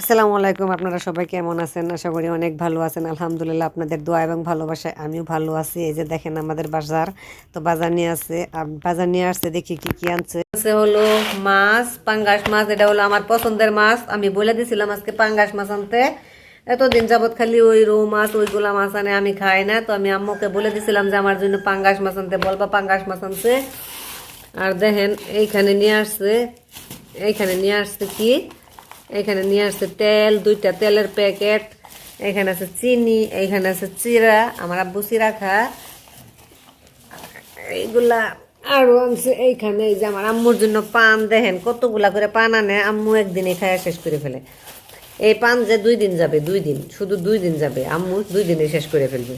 আসসালামু আলাইকুম, আপনারা সবাই কেমন আছেন? আশা করি অনেক ভালো আছেন। আলহামদুলিল্লাহ, আপনাদের দোয়া এবং ভালোবাসায় আমিও ভালো আছি। এই যে দেখেন আমাদের বাজার। তো বাজার নিয়ে আসছে বাজার নিয়ে আসছে, দেখি কি কি আনছে। হলো মাছ, পাঙ্গাস মাছ, এটা হলো আমার পছন্দের মাছ। আমি বলে দিছিলাম আজকে পাঙ্গাস মাছ আনতে। এতদিন যাবত খালি ওই রৌ মাছ ওইগুলা মাছ আনে, আমি খাই না। তো আমি আম্মুকে বলে দিছিলাম যে আমার জন্য পাঙ্গাস মাছ আনতে বলবা পাঙ্গাস মাছ আনছে। আর দেখেন, এইখানে নিয়ে আসছে, এইখানে নিয়ে আসছে কি? এখানে নিয়ে আসছে তেল, দুইটা তেলের প্যাকেট, এখানে আছে চিনি এইখানে আছে চিরা আমার আব্বু চিরা খা এইগুলা আরও আনছে এইখানে, এই যে আমার আম্মুর জন্য পান, দেখেন কতগুলা করে পান আনে, আম্মু একদিনে খায় শেষ করে ফেলে। এই পান যে দুই দিন যাবে, দুই দিন, শুধু দুই দিন যাবে, আম্মু দুই দিনে শেষ করে ফেলবে।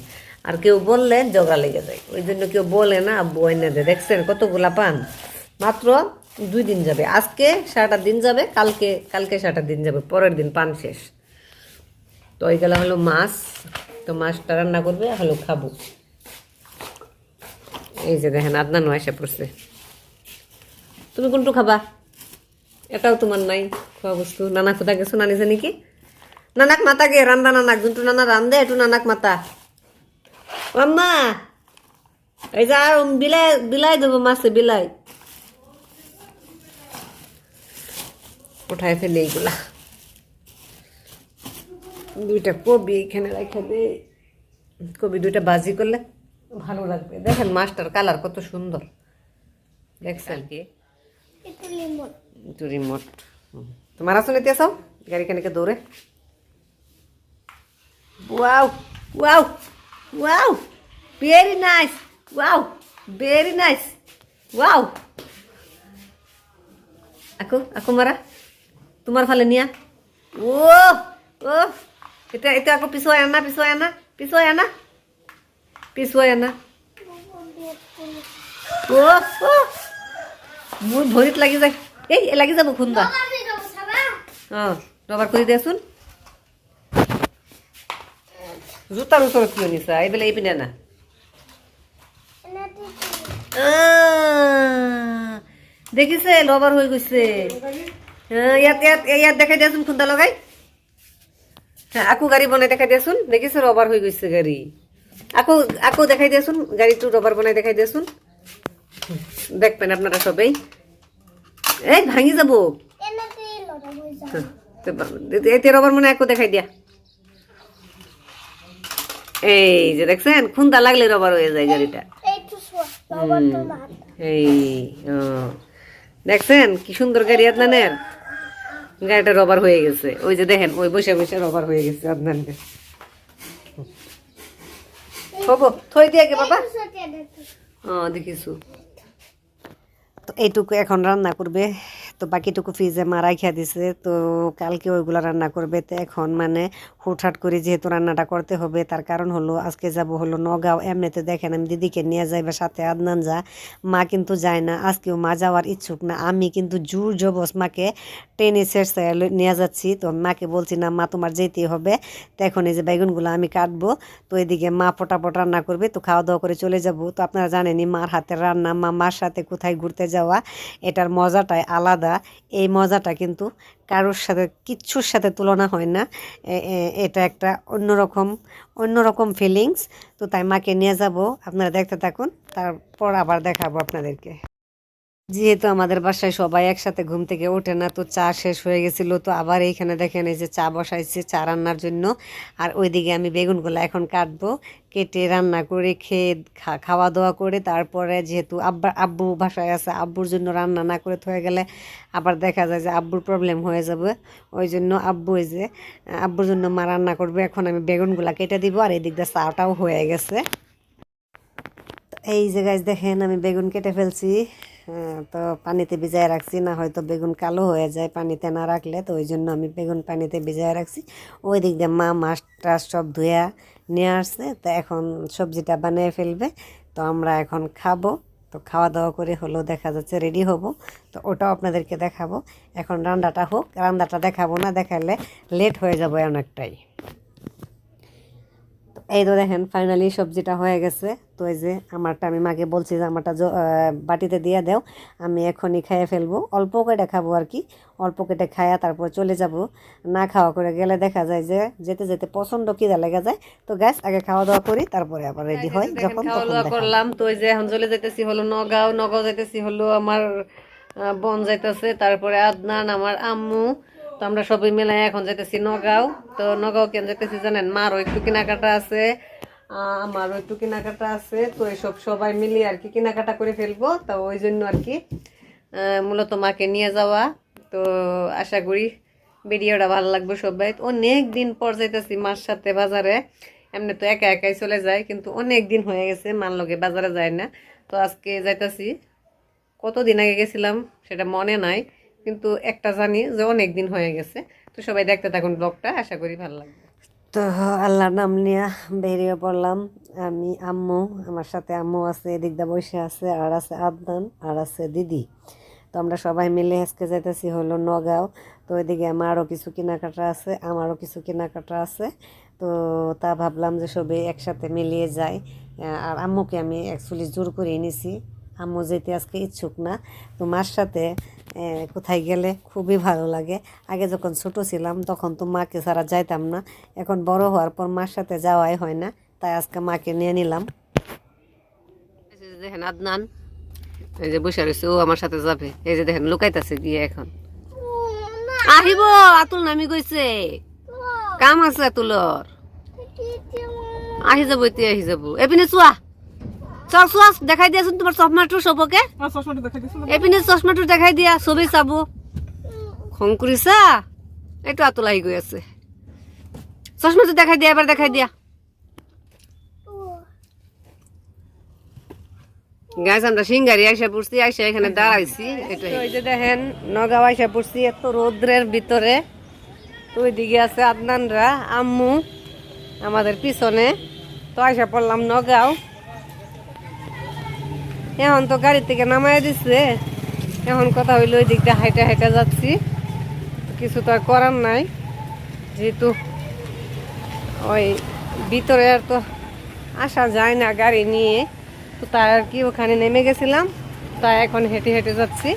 আর কেউ বললে জগা লেগে যায়, ওই জন্য কেউ বলে না, আব্বু এনে দেয় দেখছেন কতগুলা পান? মাত্র দুই দিন যাবে। আজকে সারাটা দিন যাবে, কালকে কালকে সারাটা দিন যাবে, পরের দিন পান শেষ। তো ওইগুলো হলো মাছ, তো মাছটা রান্না করবে, হলো খাব। এই যে দেখেন আদনানও এসে পড়ছে। তুমি কোনটু খাবা? এটাও তোমার নাই খাওয়া বস্তু। নানা কোথা গেছো নানিছে নাকি নানাক মাতা গে, রান্দা নানাক, যোনটো নানা রান্ধে এইটো নানাক মাতা। আম্মা এই যে আর বিলাই বিলাই দেবো মাছে, বিলাই। উঠায় ফেলে এইগুলা দুইটা কবি এখানে রেখে দে। কবি দুইটা ভাজি করলে ভালো লাগবে। দেখেন মাছটার কালার কত সুন্দর। দেখছেন? কি? রিমোট। তোমার আসো নিতে আসাও গাড়ি খানিকে দৌড়ে। Wow wow wow very nice wow very nice wow. আকু আকু মারা। তোমার ফালে নিয়া। ও ও এটা এটা আকৌ পিছুৱাই আনা পিছুৱাই আনা পিছুৱাই আনা পিছুৱাই আনা। ও ও মোৰ ভৰিত লাগি যায়। এই এ লাগি যাব খুন্দা। অঁ ৰবাৰ কৰি দিয়াচোন। জোতাৰ ওচৰত কিয় নিছা? এইফালে এইপিনে আনা। দেখিছে লবার হৈ গৈছে। ইয়াত ইয়াত ইয়াত দেখাই দিয়াচোন খুন্দা লগাই। হ্যাঁ আকো গাড়ী বনাই দেখাই দিয়াচোন। দেখিছে ৰবাৰ হৈ গৈছে গাড়ী। আকৌ আকৌ দেখাই দিয়াচোন গাড়ীটো ৰবাৰ বনাই দেখাই দিয়াচোন। দেখবেন আপনারা সবাই। এই ভাঙি যাব। হ্যাঁ, এতিয়া রবার মনে হয় একো দেখাই দিয়া। এই যে দেখছেন খুন্দা লাগলে রবার হয়ে যায় গাড়িটা। এই। দেখছেন কি সুন্দর গাড়ি আপনাদের গাড়িটা রবার হয়ে গেছে। ওই যে দেখেন ওই বসে বসে রবার হয়ে গেছে আপনার হব থই দিয়ে গে বাবা। ও দেখিছো তো এইটুকু এখন রান্না করবে। তো বাকিটুকু ফ্রিজে মা রাখিয়া দিছে, তো কালকে ওইগুলো রান্না করবে। তো এখন মানে হুটহাট করে যেহেতু রান্নাটা করতে হবে, তার কারণ হলো আজকে যাব হলো নগাঁও। এমনিতে দেখেন আমি দিদিকে নিয়ে যাইবে, সাথে আদনান যা। মা কিন্তু যায় না, আজকেও মা যাওয়ার ইচ্ছুক না। আমি কিন্তু জোর জবস মাকে ট্রেনে শেষ নিয়ে যাচ্ছি। তো মাকে বলছি, না মা, তোমার যেতেই হবে। তো এখন এই যে বেগুনগুলো আমি কাটবো, তো এদিকে মা ফটাফট রান্না করবে। তো খাওয়া দাওয়া করে চলে যাব। তো আপনারা জানেনই মার হাতের রান্না, মা মার সাথে কোথায় ঘুরতে যাওয়া, এটার মজাটাই আলাদা। এই মজাটা কিন্তু কারোর সাথে, কিচ্ছুর সাথে তুলনা হয় না। এটা একটা অন্যরকম অন্যরকম ফিলিংস তো তাই মাকে নিয়ে যাব। আপনারা দেখতে থাকুন, তারপর আবার দেখাবো আপনাদেরকে। যেহেতু আমাদের বাসায় সবাই একসাথে ঘুম থেকে ওঠে না, তো চা শেষ হয়ে গেছিল। তো আবার এইখানে দেখেন এই যে চা বসাইছে চা রান্নার জন্য। আর ওইদিকে আমি বেগুনগুলো এখন কাটবো, কেটে রান্না করে খেয়ে খাওয়া দাওয়া করে তারপরে যেহেতু আব্বা, আব্বু বাসায় আছে, আব্বুর জন্য রান্না না করে থয়ে গেলে আবার দেখা যায় যে আব্বুর প্রবলেম হয়ে যাবে। ওই জন্য আব্বু এই যে, আব্বুর জন্য মা রান্না করবে। এখন আমি বেগুনগুলা কেটে দিব আর এদিক দিয়ে চাটাও হয়ে গেছে। এই যে গাছ দেখেন আমি বেগুন কেটে ফেলছি। হ্যাঁ, তো পানিতে ভিজায় রাখছি না হয়তো বেগুন কালো হয়ে যায় পানিতে না রাখলে তো ওই জন্য আমি বেগুন পানিতে ভিজায় রাখছি। ওই দিক দিয়ে মা মাছ টাছ সব ধুয়া নিয়ে আসছে তো এখন সবজিটা বানিয়ে ফেলবে। তো আমরা এখন খাব। তো খাওয়া দাওয়া করে হলো দেখা যাচ্ছে রেডি হব। তো ওটাও আপনাদেরকে দেখাবো। এখন রান্নাটা হোক রান্নাটা দেখাবো না দেখালে লেট হয়ে যাবে অনেকটাই। এই তো দেখেন ফাইনালি সবজিটা হয়ে গেছে। তো এই যে আমারটা আমি মাকে বলছি যে আমারটা বাটিতে দিয়ে দাও আমি এখনই খেয়ে ফেলব। অল্প কেটে খাব আর কি অল্প কেটে খায়া তারপর চলে যাব। না খাওয়া করে গেলে দেখা যায় যে যেতে যেতে প্রচণ্ড খিদা লেগে যায়। তো গ্যাস আগে খাওয়া দাওয়া করি তারপরে আবার রেডি হয় যখন খাওয়া দাওয়া করলাম। তো যে এখন চলে যাইতেছি হলো নগাঁও নগাঁও যাইতেছি হলো আমার বোন যাইতেছে তারপরে আদনান আমার আম্মু। তো আমরা সবাই মিলে এখন যাইতেছি নগাঁও। তো নগাঁও কেন যাইতেছি জানেন? মারও একটু কেনাকাটা আছে। আমারও একটু কেনাকাটা আছে, তো এসব সবাই মিলে আর কি কেনাকাটা করে ফেলব। তো ওই জন্য আর কি মূলত মাকে নিয়ে যাওয়া। তো আশা করি ভিডিওটা ভালো লাগবে সবাই। অনেক দিন পর যাইতেছি মার সাথে বাজারে। এমনি তো একা একাই চলে যায়, কিন্তু অনেক দিন হয়ে গেছে মার লগে বাজারে যায় না। তো আজকে যাইতাছি, কতদিন আগে গেছিলাম সেটা মনে নাই, কিন্তু একটা জানি যে অনেক দিন হয়ে গেছে। তো সবাই দেখতে থাকুন ব্লগটা, আশা করি ভালো লাগবে। তো আল্লাহর নাম নিয়ে বেরিয়ে পড়লাম। আমি আম্মু, আমার সাথে আম্মু আছে এদিক দা বসে আছে, আর আছে আদনান, আর আছে দিদি। তো আমরা সবাই মিলে আজকে যাইতেছি হলো নগাঁও। তো ওইদিকে আমারও কিছু কেনাকাটা আছে, আমারও কিছু কেনাকাটা আছে। তো তা ভাবলাম যে সবাই একসাথে মিলিয়ে যায় আর আম্মুকে আমি অ্যাকচুয়ালি জোর করে এনেছি আম্মু যেতে আজকে ইচ্ছুক না। তো মার সাথে কোথায় গেলে খুবই ভালো লাগে। আগে যখন ছোট ছিলাম, তখন তো মাকে ছাড়া যাইতাম না। এখন বড় হওয়ার পর মার সাথে যাওয়াই হয় না, তাই আজকে মাকে নিয়ে নিলাম। দেখেন আদনান, এই যে বসে রয়েছে, ও আমার সাথে যাবে। এই যে দেখেন, লুকাইতেছে গিয়ে এখন। আহিব, আতুল নামি কইছে কাম আছে আতুলর। আহি যাব এতিয়া আহি যাব। এপিনে চোৱা চোৱা দেখাই দিয়াচোন তোমাৰ চশমাটো চবকে এপিনে চশমাটো দেখাই দিয়া চবেই চাব। খং কৰিছা এইটো আতুল আহি গৈ আছে। চশমাটো দেখাই দিয়া এবাৰ দেখাই দিয়া। গাছ আমরা সিঙ্গারি আইসা পড়ছি আইসা এখানে দাঁড়াইছি। এটা ওই যে দেখেন নগাঁও আইসা পড়ছি এত রৌদ্রের ভিতরে। তো ওইদিকে আছে আদনানরা আম্মু আমাদের পিছনে। তো আইসা পড়লাম নগাঁও। এখন তো গাড়ি থেকে নামাই দিচ্ছে এখন কথা হইল ওই দিকটা হাইটা হাইটা যাচ্ছি। কিছু তো আর করার নাই, যেহেতু ওই ভিতরে আর তো আসা যায় না গাড়ি নিয়ে। তো তাই আর কি ওখানে নেমে গেছিলাম। তাই এখন হেঁটে হেঁটে যাচ্ছি।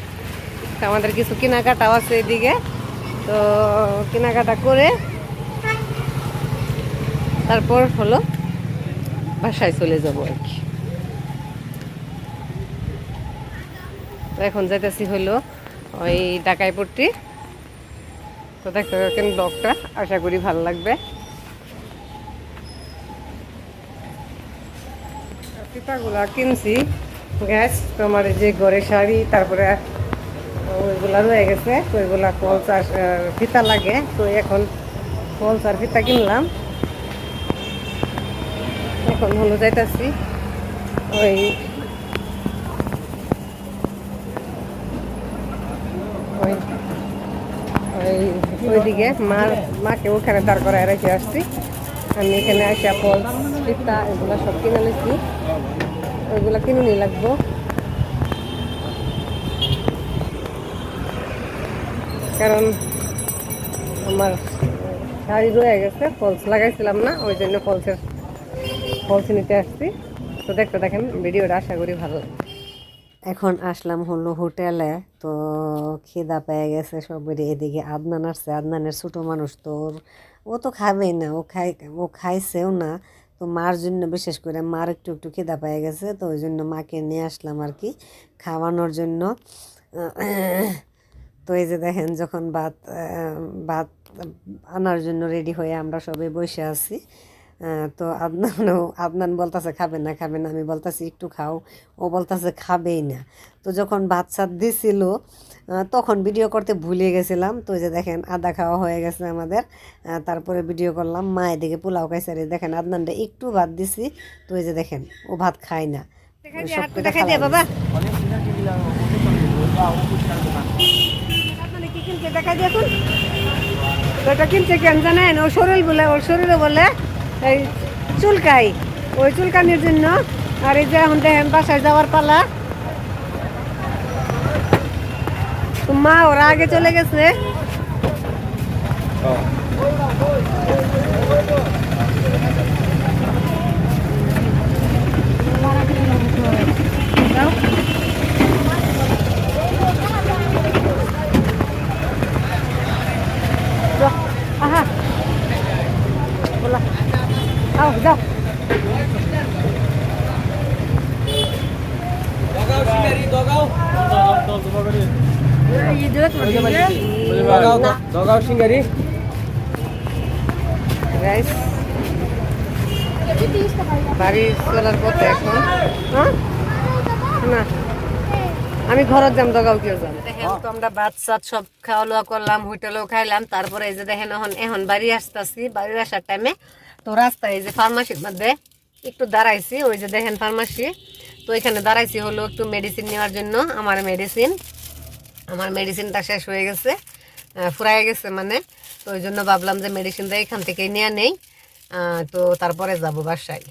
আমাদের কিছু কেনাকাটাও আছে এদিকে। তো কেনাকাটা করে তারপর হলো বাসায় চলে যাব আর কি। এখন যাইতেছি হলো ওই ডাকাই পট্টি তো দেখতে থাকেন ব্লগটা, আশা করি ভালো লাগবে। ফিতাগুলা কিনছি, গ্যাস, তোমার যে ঘরে শাড়ি, তারপরে ওইগুলা রয়ে গেছে, তো ওইগুলা কলস আর ফিতা লাগে, তো এখন কলস আর ফিতা কিনলাম। এখন হলো যাইতাছি ওই ওই ওইদিকে মা মাকে ওখানে দাঁড় করায় রেখে আসছি। আমি এখানে আসা ফল পিতা এগুলো সব কিনে নিচ্ছি ওইগুলো কিনে নিয়ে লাগবো। কারণ আমার শাড়ি রয়ে গেছে ফলস লাগাইছিলাম না, ওই জন্য ফলসের ফলস নিতে আসছি। তো দেখতে দেখেন, ভিডিওটা আশা করি ভালো লাগবে। এখন আসলাম হলো হোটেলে, তো খিদা পেয়ে গেছে সবারই। এদিকে আদনান আসছে, আদনানের ছোটো মানুষ তো ও তো খাবেই না, ও খাই ও খাইছেও না। তো মার জন্য বিশেষ করে মার একটু একটু খিদা পেয়ে গেছে, তো ওই জন্য মাকে নিয়ে আসলাম আর কি খাওয়ানোর জন্য। তো এই যে দেখেন যখন ভাত ভাত আনার জন্য রেডি হয়ে আমরা সবাই বসে আছি। তো আদনানও আদনান বলতেছে খাবে না খাবে না। আমি বলতেছি একটু খাও। ও বলতেছে খাবেই না। তো যখন ভাত সাত দিছিল তখন ভিডিও করতে ভুলে গেছিলাম। তো যে দেখেন আদা খাওয়া হয়ে গেছে আমাদের। তারপরে ভিডিও করলাম মায়ের দিকে পোলাও খাইছে। দেখেন আদনানটা একটু ভাত দিছি। তো এই যে দেখেন ও ভাত খায় না। দেখাই দিয়া বাবা। কি দেখাই কিনছে কেন জানেন? ও শরীর বলে ওর শরীরে বলে এই চুলকাই। ওই চুলকানির জন্য। আর এই যে এখন দেখেন বাসায় যাওয়ার পালা। মা, ওরা আগে চলে গেছে। গাইস বাড়ি চলার পথে এখন। হ্যাঁ? না। আমি ঘরত যাম দগাও কেউ যাম। দেখেন তো আমরা ভাত সাত সব খাওয়া লোয়া করলাম হোটেলেও খাইলাম তারপরে এই যে দেখেন এখন এখন বাড়ি আসতেছি বাড়ি আসার টাইমে তো রাস্তায় এই যে ফার্মাসির মধ্যে একটু দাঁড়াইছি ওই যে দেখেন ফার্মাসি তো এখানে দাঁড়াইছি হলো একটু মেডিসিন নেওয়ার জন্য আমার মেডিসিন আমার মেডিসিনটা শেষ হয়ে গেছে ফুরাই গেছে মানে। তো ওই জন্য ভাবলাম যে মেডিসিনটা এখান থেকে নিয়ে নেই তো তারপরে যাব বাসায়।